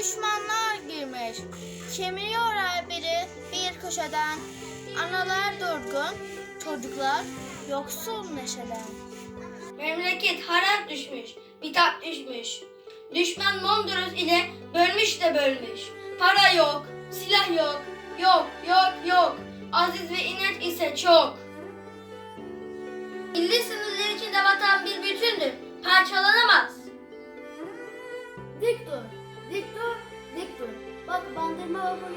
Düşmanlar girmiş. Kemiriyor her biri bir köşeden. Analar durgun, çocuklar yoksul neşeden. Memleket harap düşmüş, bitap düşmüş. Düşman Mondros ile bölmüş de bölmüş. Para yok, silah yok, yok, yok, yok. Aziz ve inanç ise çok. Milli sınırlar içinde vatan bir bütündür, parçalanamaz.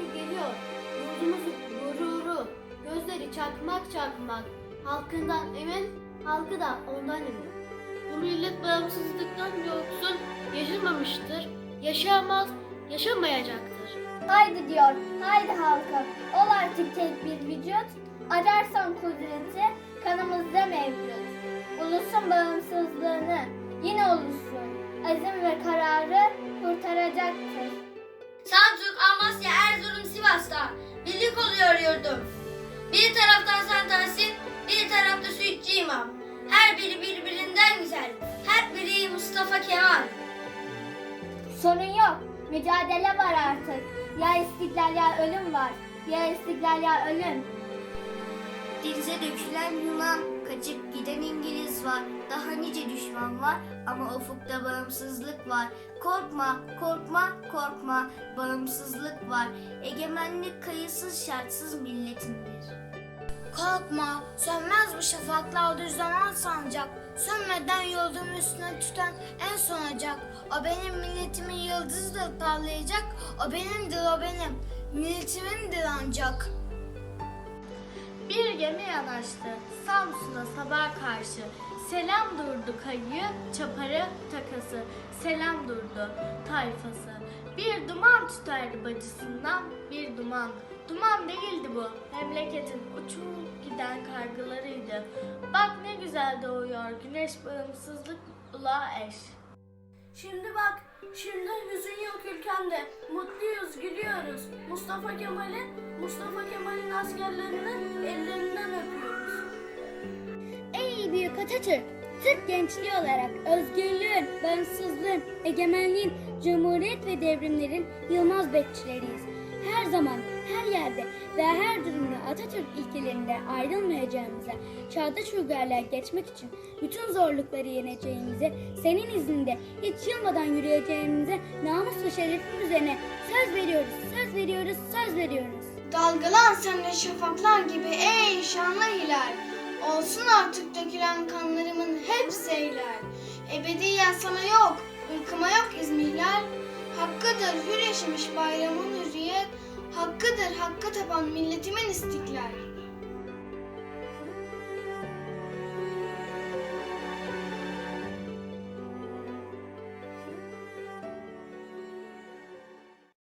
Vapuru geliyor. Yurdumuzun gururu, gözleri çakmak çakmak. Halkından emin, halkı da ondan emin. Bu millet bağımsızlıktan yoksun yaşamamıştır, yaşayamaz, yaşamayacaktır. Haydi diyor, haydi halkım. Ol artık tek bir vücut. Ararsan kudreti kanımızda mevcut. Ulusun bağımsızlığını, yine ulusun. Azim ve kararı kurtaracaktır. Yurdum. Bir taraftan San Tahsin, bir tarafta Sütçü İmam. Her biri birbirinden güzel, her biri Mustafa Kemal. Sorun yok, mücadele var artık. Ya istiklal ya ölüm var. Ya istiklal ya ölüm. Denize dökülen Yunan, kaçıp giden İngiliz var. Daha nice düşman var ama ufukta bağımsızlık var. Korkma, korkma, korkma, bağımsızlık var. Egemenlik kayıtsız şartsız milletindir. Korkma, sönmez bu şafaklar düz zaman sancak. Sönmeden yolum üstüne tüten en son ocak. O benim milletimin yıldızıdır parlayacak. O benimdir, o benim. Milletimindir ancak. Bir gemi yanaştı Samsun'a sabah karşı. Selam durdu kayı, çaparı, takası. Selam durdu tayfası. Bir duman tüterdi bacısından bir duman. Duman değildi bu, memleketin uçup giden kargılarıydı. Bak ne güzel doğuyor güneş bağımsızlık ula eş. Şimdi bak, şimdi hüzün yok ülkemde. Mutluyuz, gülüyoruz. Mustafa Kemal'in, Mustafa Kemal'in askerlerinin ellerinden öpüyoruz. Ey büyük Atatürk! Türk gençliği olarak özgürlüğün, bağımsızlığın, egemenliğin, cumhuriyet ve devrimlerin yılmaz bekçileriyiz. Her zaman, her yerde ve her durumda Atatürk ilkelerinden ayrılmayacağımıza, çağdaş uygarlığa geçmek için bütün zorlukları yeneceğimize, senin izinde hiç yılmadan yürüyeceğimize namus ve şerefim üzerine söz veriyoruz, söz veriyoruz, söz veriyoruz. Dalgalan sen de şafaklar gibi ey şanlı hilal. Olsun artık dökülen kanlarımın hepsi eylel. Ebediyen sana yok, ırkıma yok izmihlal. Hakkıdır hür yaşamış bayramın hürriyet. Hakkıdır hakka tapan milletimin istiklal.